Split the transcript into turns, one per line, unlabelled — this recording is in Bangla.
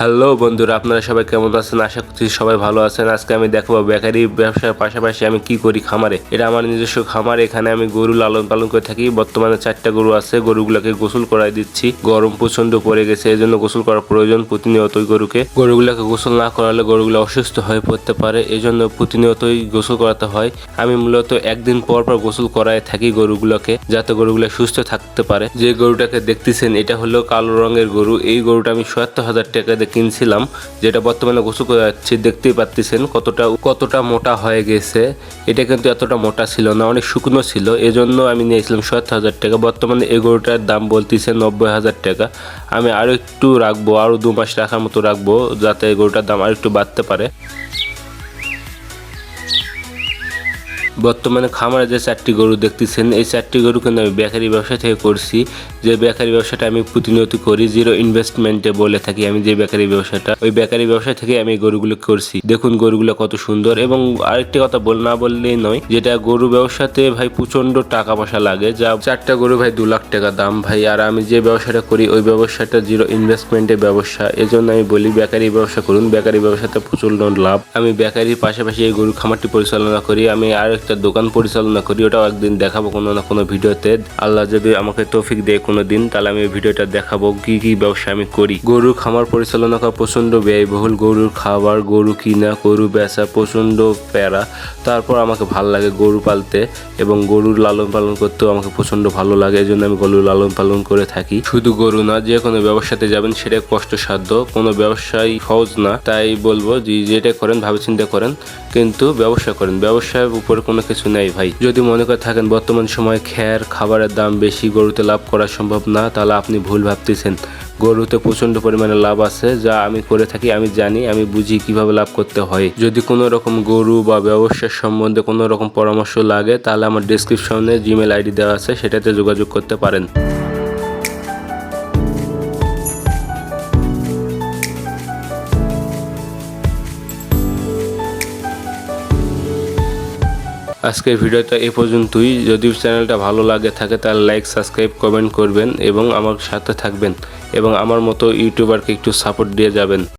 হ্যালো বন্ধুরা, আপনারা সবাই কেমন আছেন? আশা করছি সবাই ভালো আছেন। আজকে আমি দেখাবো বেকারি ব্যবসার পাশাপাশি আমি কি করি খামারে। এটা আমার নিজস্ব খামার, এখানে আমি গরু লালন পালন করে থাকি। বর্তমানে চারটা গরু আছে, গরুগুলোকে গোসল করাই দিচ্ছি। গরম প্রচণ্ড পড়ে গেছে এই জন্য গোসল করার প্রয়োজন প্রতিনিয়তই গরুকে। গরুগুলোকে গোসল না করালে গরুগুলো অসুস্থ হয়ে পড়তে পারে এই জন্য প্রতিনিয়তই গোসল করাতে হয়। আমি মূলত একদিন পর পর গোসল করায় থাকি গরুগুলোকে, যাতে গরুগুলো সুস্থ থাকতে পারে। যে গরুটাকে দেখতেছেন, এটা হলো কালো রঙের গরু। এই গরুটা আমি সত্তর হাজার টাকা কিনছিলাম, যেটা বর্তমানে গোসল করে যাচ্ছি, দেখতেই পাচ্ছেন কতটা কতটা মোটা হয়ে গেছে। এটা কিন্তু এতটা মোটা ছিল না, অনেক শুকনো ছিল। এজন্য আমি নিয়েছিলাম সত্তর হাজার টাকা। বর্তমানে এই গরুটার দাম বলতেছে নব্বই হাজার টাকা। আমি আরও একটু রাখব আরও দু মাস রাখার মতো রাখব, যাতে গরুটার দাম আর একটু বাড়তে পারে। বর্তমানে খামারে যে চারটি গরু দেখতেছেন, এই চারটি গরু কিন্তু আমি বেকারি ব্যবসা থেকে করছি। যে বেকারি ব্যবসাটা আমি প্রতিনিয়ত করি জিরো ইনভেস্টমেন্টে বলে থাকি আমি যে বেকারি ব্যবসাটা। ওই বেকারি ব্যবসা থেকে আমি গরুগুলো করছি। দেখুন গরুগুলো কত সুন্দর এবং আরেকটি কথা বল, না বললেই নয়, যেটা গরু ব্যবসাতে ভাই প্রচণ্ড টাকা পয়সা লাগে। যা চারটা গরু ভাই দু লাখ টাকা দাম ভাই, আর আমি যে ব্যবসাটা করি, ওই ব্যবসাটা জিরো ইনভেস্টমেন্টের ব্যবসা। এজন্য আমি বলি বেকারি ব্যবসা করুন। বেকারি ব্যবসাতে প্রচণ্ড লাভ। আমি বেকারির পাশাপাশি এই গরু খামারটি পরিচালনা করি। আমি আর একটা দোকান পরিচালনা করি, ওটাও একদিন দেখাবো কোনো না কোনো ভিডিওতে। আল্লাহ যদি আমাকে তৌফিক দেয় কোনো দিন তাহলে আমি ভিডিওটা দেখাবো কি কি ব্যবসা আমি করি। গরুর খামার পরিচালনা করা প্রচণ্ড ব্যয়বহুল। গরুর খাবার, গরু কিনা, গরু বেচা প্রচণ্ড প্যারা। তারপর আমাকে ভালো লাগে গরু পালতে এবং গরুর লালন পালন করতেও আমাকে প্রচণ্ড ভালো লাগে এই জন্য আমি গরুর লালন পালন করে থাকি। শুধু গরু না, যে কোনো ব্যবসাতে যাবেন সেটা কষ্টসাধ্য। কোনো ব্যবসায় সহজ না, তাই বলব যে যেটা করেন, ভাবে চিন্তা করেন। কিন্তু ব্যবসা করেন। ব্যবসার উপরে কোনো কিছু নেই ভাই। যদি মনে করে থাকেন বর্তমান সময়ে খ্যার খাবারের দাম বেশি, গরুতে লাভ করা সম্ভব না, তাহলে আপনি ভুল ভাবতেছেন। গরুতে প্রচণ্ড পরিমাণে লাভ আছে, যা আমি করে থাকি, আমি জানি, আমি বুঝি কীভাবে লাভ করতে হয়। যদি কোনো রকম গরু বা ব্যবসার সম্বন্ধে কোনো রকম পরামর্শ লাগে, তাহলে আমার ডিসক্রিপশনে জিমেল আইডি দেওয়া আছে, সেটাতে যোগাযোগ করতে পারেন। আজকের ভিডিওটা এ পর্যন্তই। যদি চ্যানেলটা ভালো লাগে থাকে, তাহলে লাইক সাবস্ক্রাইব কমেন্ট করবেন এবং আমার সাথে থাকবেন এবং আমার মতো ইউটিউবারকে একটু সাপোর্ট দিয়ে যাবেন।